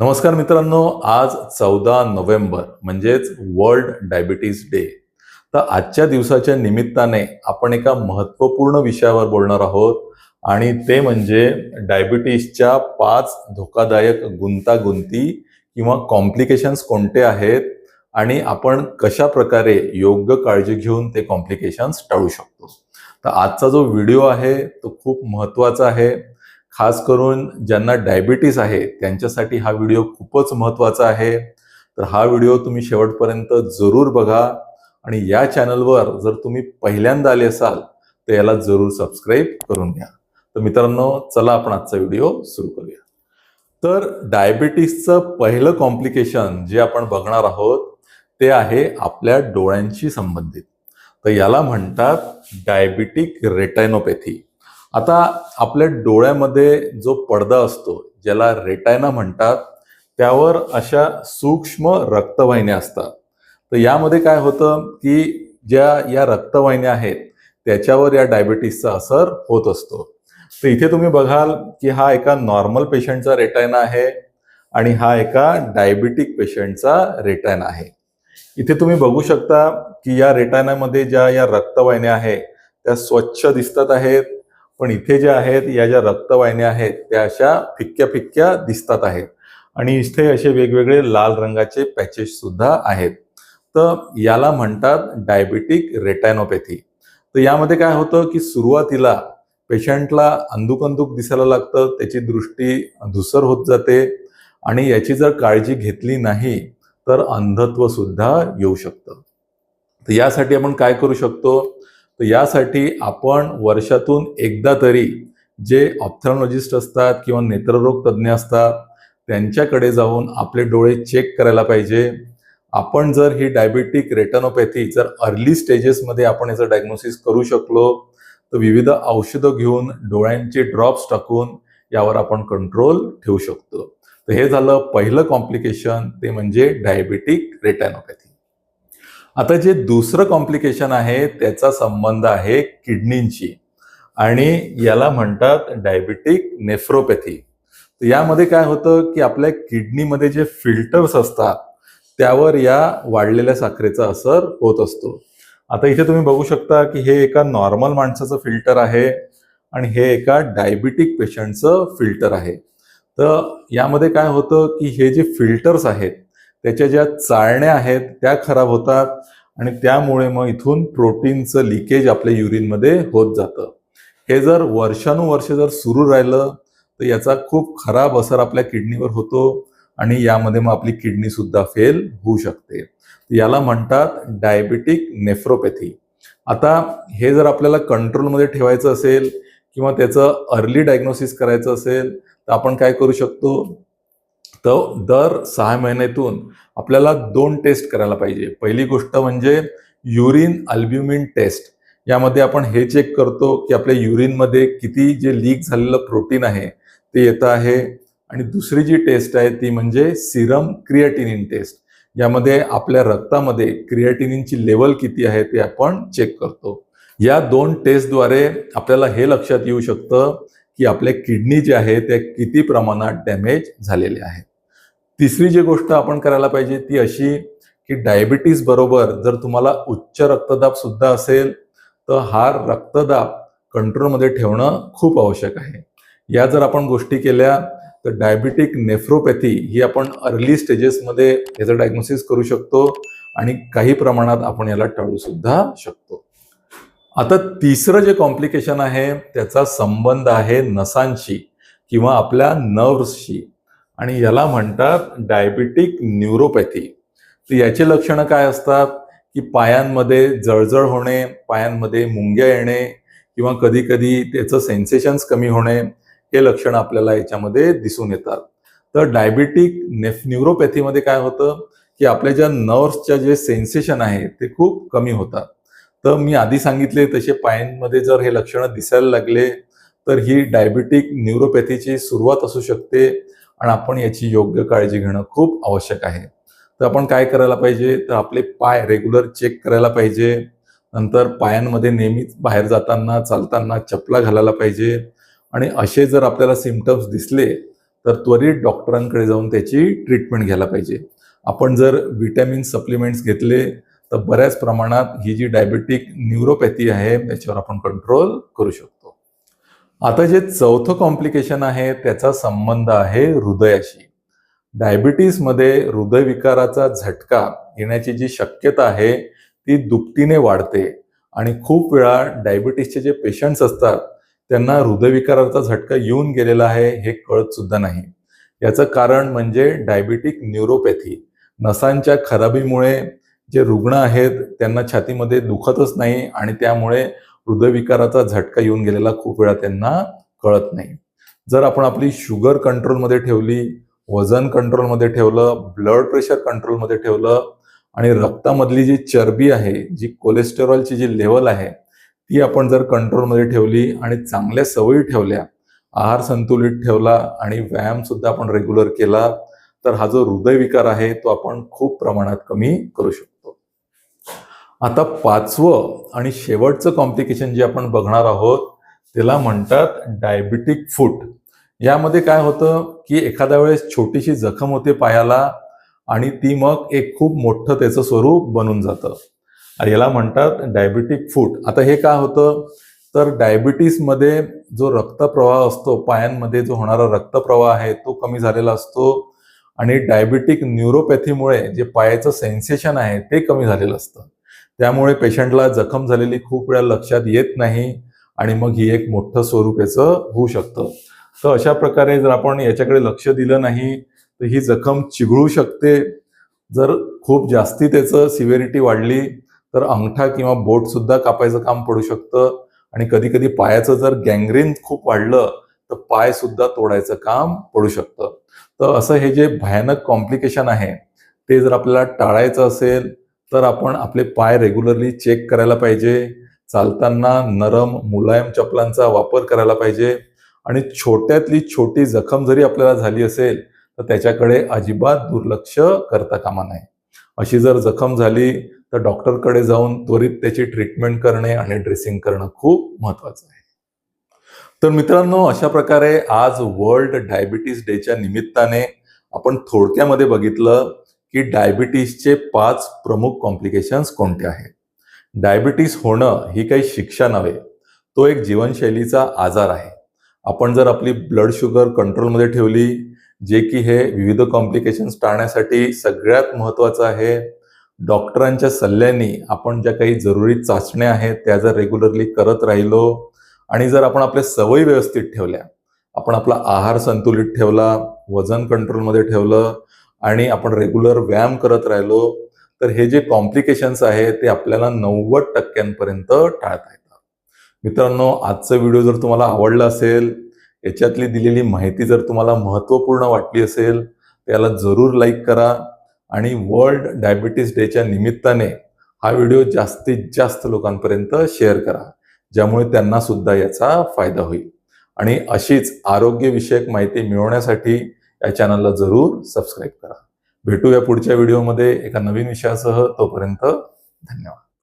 नमस्कार मित्रांनो आज चौदा नोव्हेंबर म्हणजेच वर्ल्ड डायबिटीज डे. तर आजच्या दिवसाच्या निमित्ताने आपण एका महत्त्वपूर्ण विषयावर बोलणार आहोत आणि ते म्हणजे डायबिटीजच्या पाच धोकादायक गुंतागुंती किंवा कॉम्प्लिकेशन्स कोणते आहेत आणि आपण कशा प्रकारे योग्य काळजी घेऊन ते कॉम्प्लिकेशन्स टाळू शकतो. तर आजचा जो व्हिडिओ आहे तो खूप महत्त्वाचा आहे. खास करून ज्यांना डायबिटीस आहे त्यांच्यासाठी हा व्हिडिओ खूपच महत्त्वाचा आहे. तर हा व्हिडिओ तुम्ही शेवटपर्यंत जरूर बघा आणि या चॅनलवर जर तुम्ही पहिल्यांदा आले असाल तर याला जरूर सबस्क्राईब करून घ्या. तर मित्रांनो चला आपण आजचा व्हिडिओ सुरू करूया. तर डायबिटीसचं पहिलं कॉम्प्लिकेशन जे आपण बघणार आहोत ते आहे आपल्या डोळ्यांशी संबंधित. तर याला म्हणतात डायबिटिक रेटायनोपॅथी आता आपल्या डोळ्यामध्ये जो पडदा असतो ज्याला रेटायना म्हणतात त्यावर अशा सूक्ष्म रक्तवाहिन्या असतात. तर यामध्ये काय होतं की ज्या या रक्तवाहिन्या आहेत त्याच्यावर या डायबिटीसचा असर होत असतो. तर इथे तुम्ही बघाल की हा एका नॉर्मल पेशंटचा रेटायना आहे आणि हा एका डायबिटिक पेशंटचा रेटायना आहे. इथे तुम्ही बघू शकता की या रेटायनामध्ये ज्या या रक्तवाहिन्या आहेत त्या स्वच्छ दिसतात आहेत पण इथे ज्या आहेत या ज्या रक्तवाहिन्या आहेत त्या अशा फिक्क्या फिक्क्या दिसतात आहेत. आणि इथे असे वेगवेगळे लाल रंगाचे पॅचेस सुद्धा आहेत. तर याला म्हणतात डायबिटिक रेटॅनोपॅथी तर यामध्ये काय होतं की सुरुवातीला पेशंटला अंदुक अंदूक दिसायला लागतं त्याची दृष्टी धुसर होत जाते आणि याची जर काळजी घेतली नाही तर अंधत्व सुद्धा येऊ शकतं. तर यासाठी आपण काय करू शकतो? तर यासाठी आपण वर्षातून एकदा तरी जे ऑप्थॉलॉजिस्ट असतात किंवा नेत्ररोग तज्ज्ञ असतात त्यांच्याकडे जाऊन आपले डोळे चेक करायला पाहिजे. आपण जर ही डायबिटिक रेटनोपॅथी जर अर्ली स्टेजेसमध्ये आपण याचं डायग्नोसिस करू शकलो तर विविध औषधं घेऊन डोळ्यांचे ड्रॉप्स टाकून यावर आपण कंट्रोल ठेवू शकतो. तर हे झालं पहिलं कॉम्प्लिकेशन ते म्हणजे डायबिटिक रेटॅनोपॅथी आता जे दुसरं कॉम्प्लिकेशन आहे त्याचा संबंध आहे किडनींची. आणि याला म्हणतात डायबिटिक नेफ्रोपॅथी तर यामध्ये काय होतं की आपल्या किडनीमध्ये जे फिल्टर्स असतात त्यावर या वाढलेल्या साखरेचा असर होत असतो. आता इथे तुम्ही बघू शकता की हे एका नॉर्मल माणसाचं फिल्टर आहे आणि हे एका डायबिटिक पेशंटचं फिल्टर आहे. तर यामध्ये काय होतं की हे जे फिल्टर्स आहेत त्याच्या ज्या चाळण्या आहेत त्या खराब होतात आणि त्यामुळे मग इथून प्रोटीनचं लिकेज आपल्या युरिनमध्ये होत जातं. हे जर वर्षानुवर्ष जर सुरू राहिलं तर याचा खूप खराब असर आपल्या किडनीवर होतो आणि यामध्ये मग आपली किडनी सुद्धा फेल होऊ शकते. याला म्हणतात डायबिटिक नेफ्रोपॅथी. आता हे जर आपल्याला कंट्रोलमध्ये ठेवायचं असेल किंवा त्याचं अर्ली डायग्नोसिस करायचं असेल तर आपण काय करू शकतो? तर दर सहा महिन्यातून आपल्याला दोन टेस्ट करायला पाहिजे. पहिली गोष्ट म्हणजे युरिन अल्ब्युमिन टेस्ट यामध्ये आपण हे चेक करतो की आपल्या युरिनमध्ये किती जे लीक झालेलं प्रोटीन आहे ते येतं आहे. आणि दुसरी जी टेस्ट आहे ती म्हणजे सिरम क्रिएटिनिन टेस्ट यामध्ये आपल्या रक्तामध्ये क्रिएटिनिनची लेवल किती आहे ते आपण चेक करतो. या दोन टेस्टद्वारे आपल्याला हे लक्षात येऊ शकतं की आपल्या किडनी जे आहे त्या किती प्रमाणात डॅमेज झालेले आहेत तिसरी जी गोष्ट आपण करायला पाहिजे ती अशी की डायबिटीस बरोबर जर तुम्हाला उच्च रक्तदाब सुद्धा असेल तर हा रक्तदाब कंट्रोलमध्ये ठेवणं खूप आवश्यक आहे. या जर आपण गोष्टी केल्या तर डायबिटिक नेफ्रोपॅथी ही आपण अर्ली स्टेजेसमध्ये याचं डायग्नोसिस करू शकतो आणि काही प्रमाणात आपण याला टाळू सुद्धा शकतो. आता तिसरं जे कॉम्प्लिकेशन आहे त्याचा संबंध आहे नसांशी किंवा आपल्या नर्व्सशी आणि याला म्हणतात डायबिटिक न्यूरोपॅथी तर याची लक्षणं काय असतात? की पायांमध्ये जळजळ होणे पायांमध्ये मुंग्या येणे किंवा कधी कधी त्याचं सेन्सेशन्स कमी होणे हे लक्षणं आपल्याला याच्यामध्ये दिसून येतात. तर डायबिटिक नेफ न्यूरोपॅथीमध्ये काय होतं? की आपल्या ज्या नर्व्सच्या जे सेन्सेशन आहे ते खूप कमी होतात. तर मी आधी सांगितले तसे पायांमध्ये जर हे लक्षणं दिसायला लागले तर ही डायबिटिक न्यूरोपॅथीची सुरुवात असू शकते आणि आपण याची योग्य काळजी घेणं खूप आवश्यक आहे. तर आपण काय करायला पाहिजे? तर आपले पाय रेग्युलर चेक करायला पाहिजे. नंतर पायांमध्ये नेहमीच बाहेर जाताना चालताना चपला घालायला पाहिजे. आणि असे जर आपल्याला सिमटम्स दिसले तर त्वरित डॉक्टरांकडे जाऊन त्याची ट्रीटमेंट घ्यायला पाहिजे. आपण जर विटॅमिन सप्लिमेंट्स घेतले तर बऱ्याच प्रमाणात ही जी डायबेटिक न्यूरोपॅथी आहे त्याच्यावर आपण कंट्रोल करू शकतो. आता जे चौथं कॉम्प्लिकेशन आहे त्याचा संबंध आहे हृदयाशी. डायबिटीसमध्ये हृदयविकाराचा झटका येण्याची जी शक्यता आहे ती दुपटीने वाढते. आणि खूप वेळा डायबिटीसचे जे पेशंट्स असतात त्यांना हृदयविकाराचा झटका येऊन गेलेला आहे हे कळत सुद्धा नाही. याचं कारण म्हणजे डायबिटिक न्यूरोपॅथी नसांच्या खराबीमुळे जे रुग्ण आहेत त्यांना छातीमध्ये दुखतच नाही आणि त्यामुळे हृदयविकाराचा झटका येऊन गेलेला खूप वेळा त्यांना कळत नाही. जर आपण आपली शुगर कंट्रोलमध्ये ठेवली वजन कंट्रोलमध्ये ठेवलं ब्लड प्रेशर कंट्रोलमध्ये ठेवलं आणि रक्तामधली जी चरबी आहे जी कोलेस्टेरॉलची जी लेवल आहे ती आपण जर कंट्रोलमध्ये ठेवली आणि चांगल्या सवयी ठेवल्या आहार संतुलित ठेवला आणि व्यायाम सुद्धा आपण रेग्युलर केला तर हा जो हृदयविकार आहे तो आपण खूप प्रमाणात कमी करू शकतो. आता पाचवं आणि शेवटचं कॉम्प्लिकेशन जे आपण बघणार आहोत त्याला म्हणतात डायबिटिक फूट यामध्ये काय होतं की एखाद्या वेळेस छोटीशी जखम होते पायाला आणि ती मग एक खूप मोठं त्याचं स्वरूप बनून जातं. आणि याला म्हणतात डायबिटिक फूट आता हे काय होतं? तर डायबिटीसमध्ये जो रक्तप्रवाह असतो पायांमध्ये जो होणारा रक्तप्रवाह आहे तो कमी झालेला असतो. आणि डायबिटिक न्यूरोपॅथीमुळे जे पायाचं सेन्सेशन आहे ते कमी झालेलं असतं. त्यामुळे पेशंटला जखम झालेली खूप वेळा लक्षात येत नाही आणि मग ही एक मोठं स्वरूप याचं होऊ शकतं. तर अशा प्रकारे जर आपण याच्याकडे लक्ष दिलं नाही तर ही जखम चिघळू शकते. जर खूप जास्ती त्याचं सिव्हिरिटी वाढली तर अंगठा किंवा बोट सुद्धा कापायचं काम पडू शकतं. आणि कधी कधी पायाचं जर गँग्रीन खूप वाढलं तर पाय सुद्धा तोडायचं काम पडू शकतं. तर असं हे जे भयानक कॉम्प्लिकेशन आहे ते जर आपल्याला टाळायचं असेल तर आपण आपले पाय रेग्युलरली चेक करायला पाहिजे. चालताना नरम मुलायम चपलांचा वापर करायला पाहिजे. आणि छोट्यातली छोटी जखम जरी आपल्याला झाली असेल तर त्याच्याकडे अजिबात दुर्लक्ष करता कामा नये. अशी जर जखम झाली तर डॉक्टरकडे जाऊन त्वरित त्याची ट्रीटमेंट करणे आणि ड्रेसिंग करणं खूप महत्वाचं आहे. तर मित्रांनो अशा प्रकारे आज वर्ल्ड डायबिटीज डेच्या निमित्ताने आपण थोडक्यामध्ये बघितलं की डायबिटीसचे पाच प्रमुख कॉम्प्लिकेशन्स कोणते आहेत? डायबिटीस होणं ही काही शिक्षा नव्हे तो एक जीवनशैलीचा आजार आहे. आपण जर आपली ब्लड शुगर कंट्रोलमध्ये ठेवली जे की हे विविध कॉम्प्लिकेशन्स टाळण्यासाठी सगळ्यात महत्त्वाचं आहे डॉक्टरांच्या सल्ल्याने आपण ज्या काही जरुरी चाचण्या आहेत त्या जर रेग्युलरली करत राहिलो आणि जर आपण आपल्या सवयी व्यवस्थित ठेवल्या आपण आपला आहार संतुलित ठेवला वजन कंट्रोलमध्ये ठेवलं आणि आपण रेग्युलर व्यायाम करत राहिलो तर हे जे कॉम्प्लिकेशन्स आहे ते आपल्याला नव्वद टक्क्यांपर्यंत टाळता येतात. मित्रांनो आजचा व्हिडिओ जर तुम्हाला आवडला असेल याच्यातली दिलेली माहिती जर तुम्हाला महत्त्वपूर्ण वाटली असेल तर याला जरूर लाईक करा आणि वर्ल्ड डायबिटीस डेच्या निमित्ताने हा व्हिडिओ जास्तीत जास्त लोकांपर्यंत शेअर करा ज्यामुळे त्यांना सुद्धा याचा फायदा होईल. आणि अशीच आरोग्यविषयक माहिती मिळवण्यासाठी या चॅनलला जरूर सबस्क्राईब करा. भेटूया पुढच्या व्हिडिओमध्ये एका नवीन विषयासह. तोपर्यंत धन्यवाद.